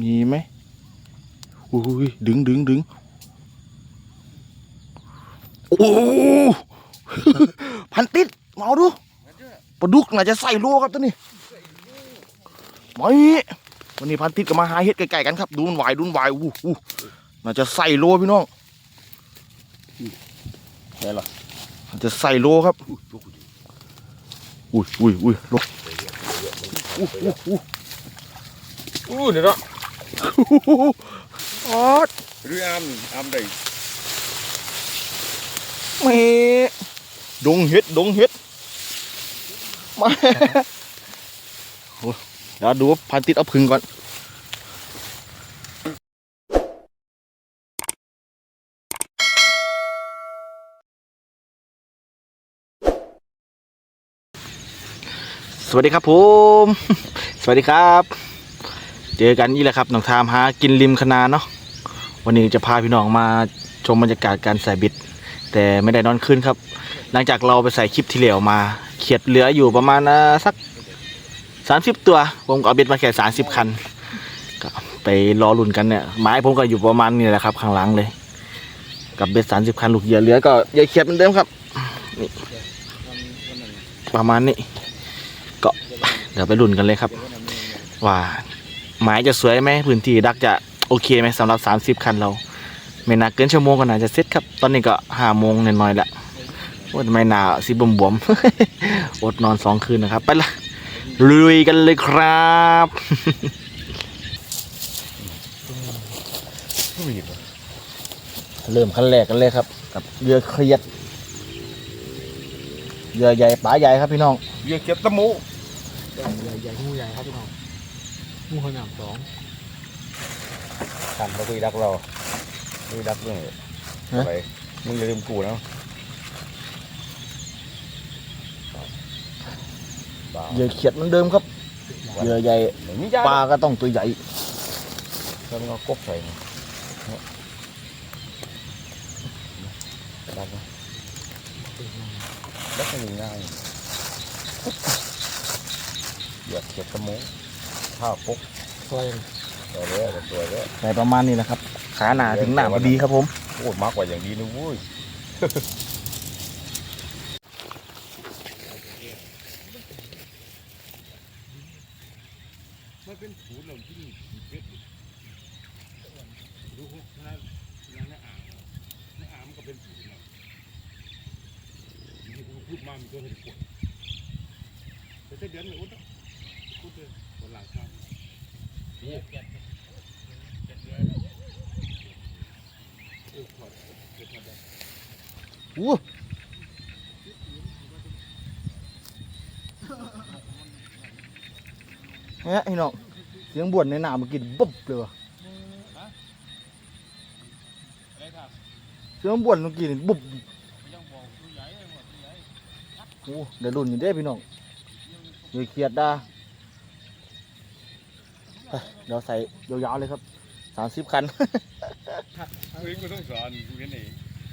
มีไหมอุ้ยดึงดึงดึงโอ้โหพันติดมาเอาดูปลาดุกน่าจะใส่โลครับตัวนี้ไม่วันนี้พันติดก็มาหาเห็ดไก่ๆกันครับ ดูมันไหวดูมันไหวอู้อู้น่าจะใส่โลพี่น้องใช่หรอน่าจะใส่โลครับอุ้ยอุ้ยอุ้ยโลอู้อู้อู้อู้เนี่ยเนาะ ออดหรืออามอามได้แม่ดงเห็ดดงเห็ดมาโอ้ยเดี๋ยวดูว่าพันติดเอาพึ่งก่อนสวัสดีครับผม สวัสดีครับ เจอกันนี่แหละครับน้องทามหากินริมคณาเนาะวันนี้จะพาพี่น้องมาชมบรรยากาศการใส่บิด แต่ไม่ได้นอนคืนครับ หลังจากเราไปใส่คลิปที่เหลวมาเขียดเหลืออยู่ประมาณสักสามสิบตัว ผมก็เอาบ็ดมาแค่สามสิบคันก็ไปรอลุ่นกันเนี่ยไม้ผมก็อยู่ประมาณนี้แหละครับข้างหลังเลย กับเบ็ดสามสิบคันลูกเหยื่อเหลือก็เหยื่อเขียดเหมือนเดิมครับนี่ประมาณนี้ก็เดี๋ยวไปลุ่นกันเลยครับ ว่า หมายจะสวยไหมพื้นที่ดักจะโอเคไหมสำหรับสามสิบคันเรา ไม่นานเกินชั่วโมงก็น่าจะเสร็จครับ ตอนนี้ก็ห้าโมงหน่อยๆละว่าไม่นาสิบวมๆอดนอนสองคืนนะครับ ไปละลุยกันเลยครับเริ่มขั้นแรกกันเลยครับ กับเรือเครียดเรือใหญ่ป๋าใหญ่ครับพี่น้องเรียกเก็บตะหมูใหญ่ใหญ่งูใหญ่ครับพี่น้อง งูขนาดสองทำเราคุยดักเราคุยดักเรื่องอะไรมึงอย่าลืมกูนะปลาเรือเขียดเหมือนเดิมครับเรือใหญ่ไม่มีจ้าปลาก็ต้องตัวใหญ่แล้วมันก็กบใส่เนี่ยดักนะดักมันง่ายเหยียบเก็บตะหมู ข้าวปุ๊กตัวเองตัวเยอะตัวเยอะใส่ประมาณนี้แหละครับ ขาหนาถึงหนาพอดีครับผมโอ้มากกว่าอย่างดีนะเว้ยมันเป็นผูหล่นที่นี่เพชรดูถ้าอย่างในอ่างในอ่างมันก็เป็นผูนะนี่กูพูดมามีตัวเห็นปวดแต่ถ้าเดือนหนึ่งอุ้ดพูดเลย คนหลังครับนี่เก็บเก็บเดือนโอ้ขวดเก็บมาได้อู้เนี่ยพี่น้องเสียงบวนในหนามื่อกี้บุ๊บเลยว่ะเสียงบวนมื่อกี้นี่บุ๊บโอ้เดี๋ยวรุ่นอยู่เด้พี่น้องเดี๋ยวเครียดได้ เดี๋ยวใส่ยาวๆเลยครับสามสิบคันเฮ้ยกูต้องสอนกูแค่นี้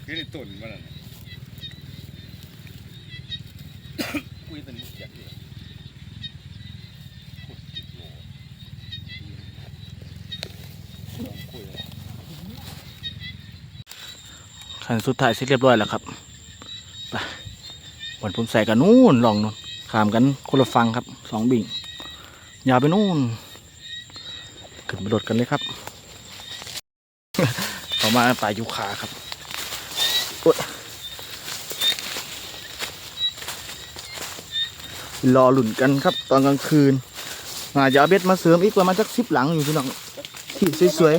คือในตุ่นมันน่ะคุยเป็นมุกอยากอยู่คุยเลยคันสุดท้ายเสร็จเรียบร้อยแล้วครับไปวันผมใส่กันนู่นลองนู่นขามกันคนละฟังครับสองบิ่งยาวไปนู่น ขึ้นไปรถกันเลยครับต่อมาป่ายูคาครับรอหลุ่นกันครับ ตอนกลางคืนอาจจะเอาเบ็ดมาเสริมอีกประมาณสักสิบหลังอยู่พี่น้องที่สวย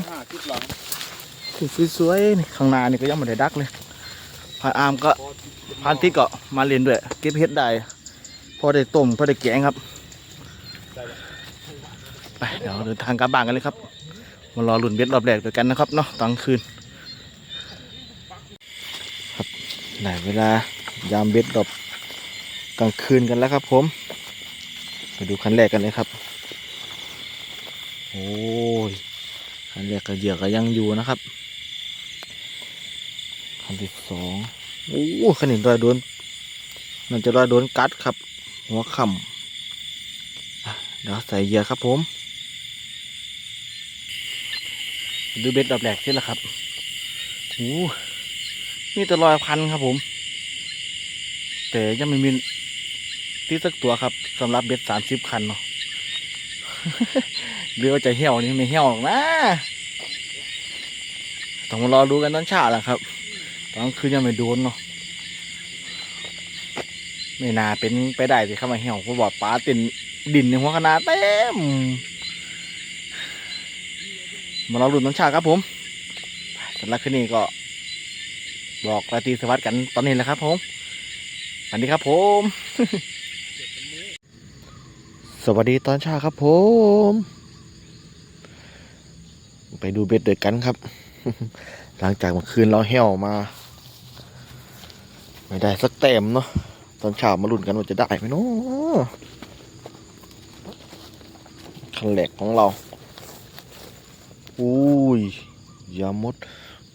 ๆที่สวยๆข้างหน้านี่ก็ยังไม่ได้ดักเลยพายอามก็พานติดก็มาเรียนด้วย เก็บเห็ดได้ พอได้ต้มพอได้แกงครับ ไปเดี๋ยวเดินทางกลับบ้านกันเลยครับมารอหลุนเบ็ดรอบแรกด้วยกันนะครับเนาะตอนกลางคืนครับได้เวลายามเบ็ดรอบกลางคืนกันแล้วครับ ผม ไปดูคันแรกกันเลยครับ โอ้ยคันแรกก็เหยื่อก็ยังอยู่นะครับคันที่สองโอ้คันนี้รอยโดนมันจะรอยโดนกัดครับ หัวค่ำเดี๋ยวใส่เหยื่อครับผม ดูเบ็ดดอกแหลกที่ละครับโอ้มีแต่รอยพันครับผม แต่ยังไม่มีที่สักตัวครับสำหรับเบ็ดสามสิบคันเนาะเรือจะเหี่ยวนี่ไม่เหี่ยวหรอกนะต้องมารอดูกันตอนเช้าแหละครับ ตอนกลางคืนยังไม่โดนเนาะไม่น่าเป็นไปได้สิครับมาเหี่ยวเพราะว่าปลาเต็นดินในหัวขนาดเต็ม มารอดูตอนเช้าครับผมสำหรับคืนนี้ก็ บอกราตรีสวัสดิ์กันตอนนี้แหละครับผมสวัสดีครับผม สวัสดีตอนเช้าครับผม ไปดูเบ็ดด้วยกันครับ หลังจากเมื่อคืนเราเหี่ยวมา ไม่ได้สักเต็มเนาะ ตอนเช้ามาลุ้นกันว่าจะได้ไหมเนาะคันแหลกของเรา อุ้ยยามด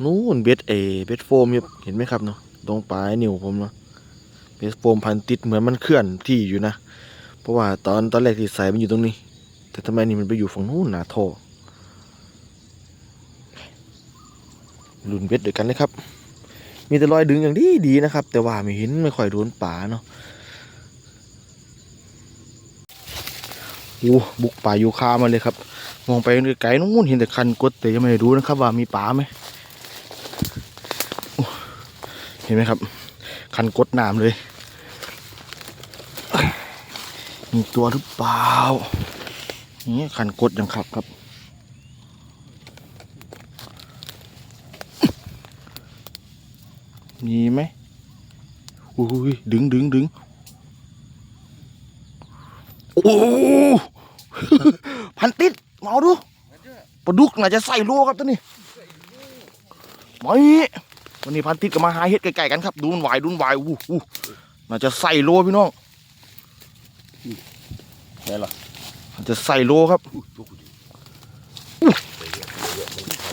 นู่นเบ็ดเอเบ็ดโฟมเห็นไหมครับเนาะตรงปลายนิ้วผมเนาะเบ็ดโฟมพันติดเหมือนมันเคลื่อนที่อยู่นะ เพราะว่าตอนตอนแรกที่ใส่มันอยู่ตรงนี้ แต่ทำไมนี่มันไปอยู่ฝั่งนู้นนะโทลุนเบ็ดด้วยกันเลยครับ มีแต่รอยดึงอย่างดีดีนะครับ แต่ว่าไม่เห็นไม่ค่อยโดนป่าเนาะ อ้บุกป่ายูคามาเลยครับ มองไปไกลๆนู้นเห็นแต่คันกดแต่ยังไม่ได้นะครับ ว่ามีป่าไหมเห็นไหมครับ คันกดน้ำเลย มีตัวหรือเปล่านี่คันกดยังขับครับมีไหมอุ้ยดึงดึงดึงโอ้ หพันติดมาเอาดูปลาดุกน่าจะใส่โลครับตัวนี้ไม่วันนี้พันติดก็มาหาเห็ดไก่ๆกันครับ ดูมันไหวดูมันไหวอู้อู้น่าจะใส่โลพี่น้องได้หรอน่าจะใส่โลครับอู้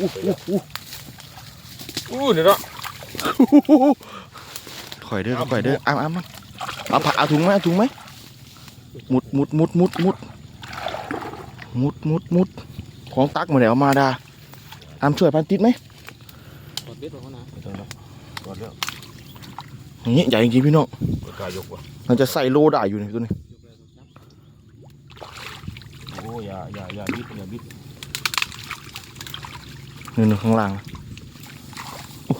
อู้อู้อู้เดี๋ยวเนาะถอยเด้อถอยเด้อเอาเอามันเอาผักเอาถุงไหมเอาถุงไหมมุดมุดมุดมุดมุด มุดมุดมุดของตักมาไหนเอามาดาอามช่วยพันติดไหมกดเบ็ดออกมานะก่อนแล้วอย่างนี้ใหญ่จริงๆพี่น้องกล้ายกว่ะมันจะใส่โลได้อยู่ในตัวนี้โอ้อย่าอย่าอย่าบิดอย่าบิดนี่นข้างล่าง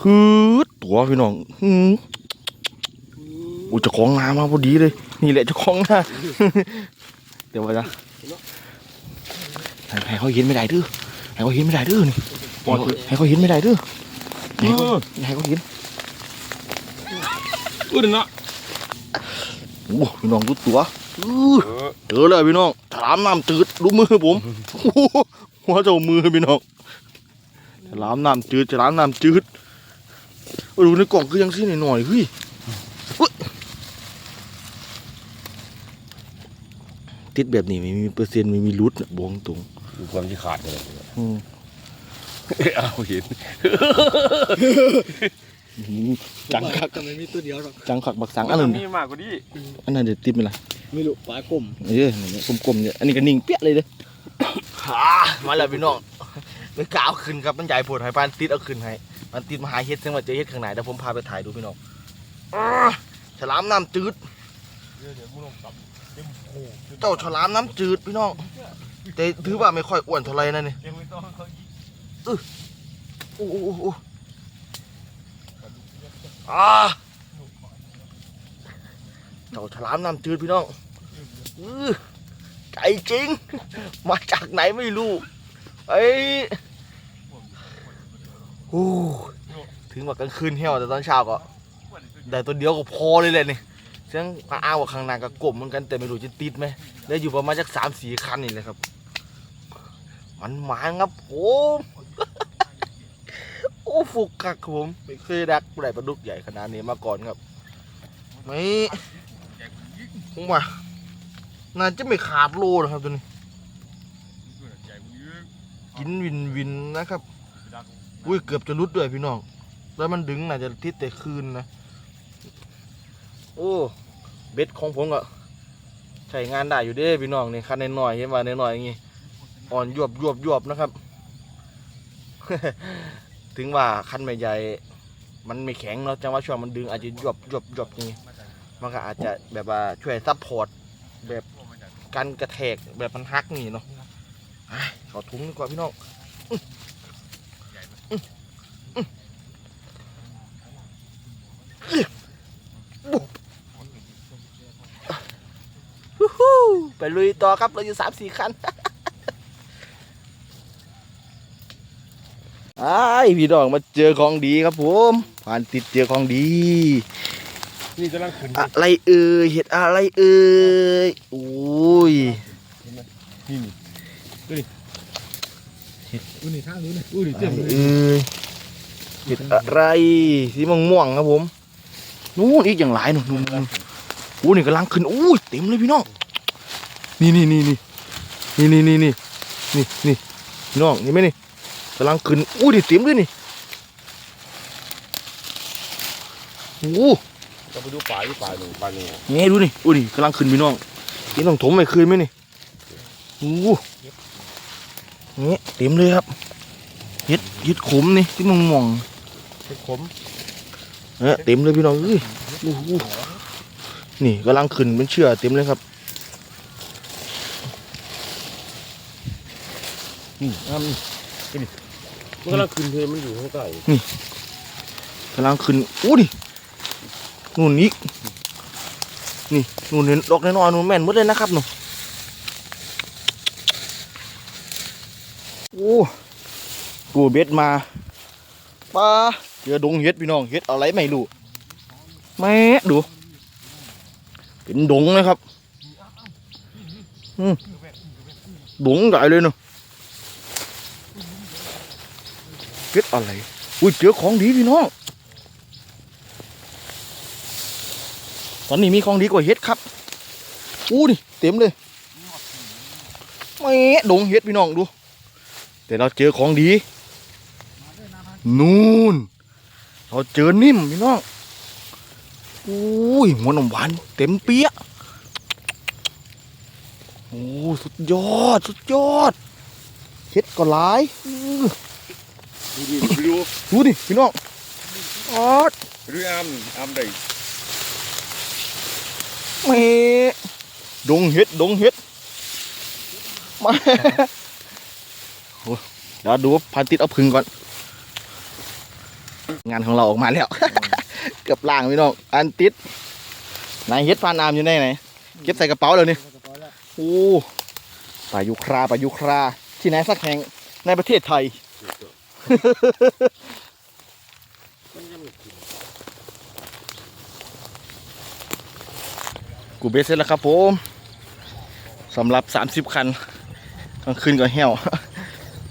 ฮือตัวพี่น้องฮืออุ้ยเจะของงามาพอดีเลย นี่แหละเจะของงาเดี๋ยวไปนะ ให้ให้เขาเห็นไม่ได้เด้อให้เขาเห็นไม่ได้เด้อนี่ให้เขาเห็นไม่ได้เด้อให้เขาให้เขาเห็นอู้เดี๋ยวเนาะโอ้พี่น้องดูตัวอื้อเออเจอเลยพี่น้องถลามน้ำจืดดูมือผมโอ้โหหัวเจ้ามือพี่น้องฉลามน้ำจืดฉลามน้ำจืดเออดูในกล่องคือยังซี่หน่อยๆเฮ้ยอุ๊ยติดแบบนี้ไม่มีเปอร์เซ็นต์ไม่มีรุดน่ะบองตรง ดูความที่ขาดเลยอืมเอาเห็นจังคักแต่ไม่มีตัวเดียวหรอกจังคักบักสังอันนั้นมีมากกว่านี้อันนั้นเดี๋ยวติดไหมล่ะไม่รู้ปลากลมเออเนี่ยกลมๆเนี่ยอันนี้ก็นิ่งเปี้ยเลยเด้อมาแล้วพี่น้องไม่กล้าเอาขึ้นครับมันใหญ่โผดให้ปานติดเอาขึ้นให้มันติดมาหาเฮ็ดซึ่งว่าเจอเฮ็ดข้างในเดี๋ยวผมพาไปถ่ายดูพี่น้องอ้าฉลามน้ำจืดเดี๋ยวเดี๋ยวมึงลงกลับเดี๋ยวมึงโอ้โหเจ้าฉลามน้ำจืดพี่น้อง แต่ถือว่าไม่ค่อยอ้วนเท่าไรนะนี่เดี๋ยวไม่ต้องให้เขายิงโอ้โอ้โอ้โอ้อ่าเจ้าฉลามน้ำจืดพี่น้องอื้อไก่จริง มาจากไหนไม่รู้ไอ้ยโอ้ถึงว่ากลางคืนเหี่ยวแต่ตอนเช้าก็ได้ตัวเดียวก็พอเลยแหละนี่ เสียงปลาอ้าวว่าข้างหน้าก็กลมเหมือนกันแต่ไม่รู้จะติดไหมได้อยู่ประมาณสักสามสี่คันนี่เลยครับ มันหมาครับผมโอ้ฟุกคักครับผมไม่เคยดักได้ปลาดุกใหญ่ขนาดนี้มาก่อนครับไม่ผมว่าน่าจะไม่ขาดโลนะครับตัวนี้ใหญ่กว่านี้กินวินวินนะครับอุ้ยเกือบจะรุดด้วยพี่น้อง แล้วมันดึงน่าจะทิศแต่คืนนะ โอ้ เบ็ดของผมก็ใช้งานได้อยู่เด้พี่น้องนี่คันน้อยๆเห็นว่าน้อยๆอย่างงี้อ่อนยวบยวบยวบนะครับ ถึงว่าคันไม่ใหญ่มันไม่แข็งเนาะจังว่าช่วงมันดึงอาจจะหยวบหยวบหยวบนี่มันก็อาจจะแบบว่าช่วยซัพพอร์ตแบบกันกระแทกแบบมันฮักนี่เนาะอะขอถุงดีกว่าพี่น้องอื้ออื้ออื้ออื้อบุ๊บฮู้ฮู้ ไปลุยต่อครับเราอยู่สามสี่คันไอ้ายพี่น้องมาเจอของดีครับผมผ่านติดเจอของดี นี่กำลังขึ้นอะไรเอ่ยเห็ดอะไรเอ่ยโอ้ยนี่นี่ดูดิอุ้ยนี่ข้างนู้นนี่อุ้ยนี่เต็มเลยเอ่ยเห็ดอะไรสีม่วงม่วงๆครับผมนู่นอีกอย่างหลายนู่นนู่นนู่นโอ้นี่กำลังขึ้นโอ้ยเต็มเลยพี่น้อง นี่นี่นี่นี่นี่นี่นี่นี่นี่นี่พี่น้องนี่ไหมนี่กำลังขึ้นโอ้ยนี่เต็มเลยนี่โอ้ก็ไปดูปลาที่ปลาหนึ่งปลาหนึ่งนี่ดูนี่ดูนี่กำลังขึ้นพี่น้องพี่น้องถมไม่คืนไหมนี่โอ้โหนี่เต็มเลยครับเห็ดเห็ดขมนี่ที่มองมองเห็ดขมๆเออเต็มเลยพี่น้องเอ้ยโอ้โหนี่กำลังขึ้นเป็นเชื่อเต็มเลยครับ นี่อ้ามนี่นี่มันกำลังขึ้นเพลมันอยู่ข้างใต้กำลังขึ้นโอ้ดินู่นนี่นี่นู่นเห็นดอกน้อยๆนู่นแม่นหมดเลยนะครับหนูโอ้กูเบ็ดมาปลาเจอดงเห็ดพี่น้องเห็ดอะไรไม่รู้แม่ดู เป็นดงเลยครับอืมดงใหญ่เลยเนาะ เห็ดอะไร อุ้ยเจอของดีพี่น้อง ตอนนี้มีของดีกว่าเห็ดครับ อู้นี่เต็มเลยแหม่ดงเห็ดพี่น้องดู แต่เราเจอของดี นู่น เราเจอนิ่มพี่น้อง อุ้ยหัวน้ำหวานเต็มเปี้ยะโอ้สุดยอด สุดยอดเห็ดก็หลาย อื้อดูดิไปดูดูดิพี่น้องออดไปดูอ้ามอ้ามได้แม่ดงเห็ดดงเห็ดมาโอ้เดี๋ยวดูพันติดเอาพึ่งก่อน งานของเราออกมาแล้ว เกือบล่างพี่น้องอันติดไหนเห็ดพานามอยู่ไหนไหนเก็บใส่กระเป๋าเลยนี่โอ้ปลายุคราปลายุครา ที่ไหนสักแห่งในประเทศไทย กูเบสเสร็จแล้วครับผมสำหรับ 30 คันกลางคืนก็เหี่ยว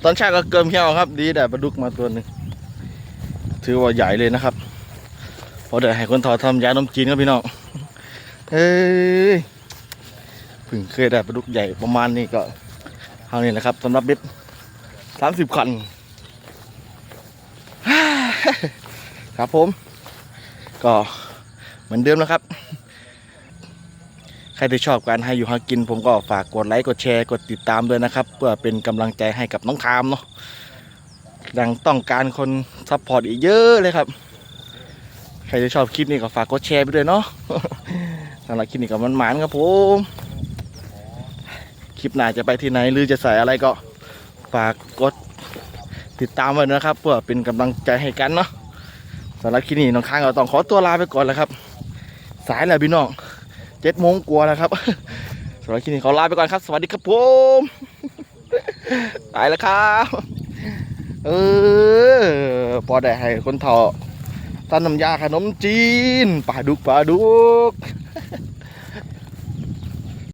ตอนเช้าก็เกิมเหี่ยวครับ ดีแต่ปลาดุกมาตัวหนึ่งถือว่าใหญ่เลยนะครับพอเดี๋ยวให้คนถอดทำยาดมจีนครับพี่น้องเฮ้ยเพิ่งเคยได้ปลาดุกใหญ่ประมาณนี้ก็เท่านี้แหละครับสำหรับเบ็ด30คัน ครับผม ก็เหมือนเดิมแล้วครับ ใครที่ชอบการให้อยู่หากิน ผมก็ฝากกดไลค์กดแชร์กดติดตามด้วยนะครับ เพื่อเป็นกำลังใจให้กับน้องทามเนาะยังต้องการคนซัพพอร์ตอีกเยอะเลยครับ ใครที่ชอบคลิปนี้ก็ฝากกดแชร์ไปด้วยเนาะสำหรับคลิปนี้ก็มันหมานครับผมคลิปหน้าจะไปที่ไหนหรือจะใส่อะไรก็ฝากกดติดตามไว้นะครับ เพื่อเป็นกำลังใจให้กันเนาะ สำหรับคลิปนี้น้องค้างเราต้องขอตัวลาไปก่อนแล้วครับ สายแล้วพี่น้องเจ็ดโมงกว่าแล้วครับสำหรับคลิปนี้ขอลาไปก่อนครับ สวัสดีครับผมไปแล้วครับ เออพอได้ให้คนเฒ่าตั้นน้ำยาขนมจีนปลาดุกปลาดุก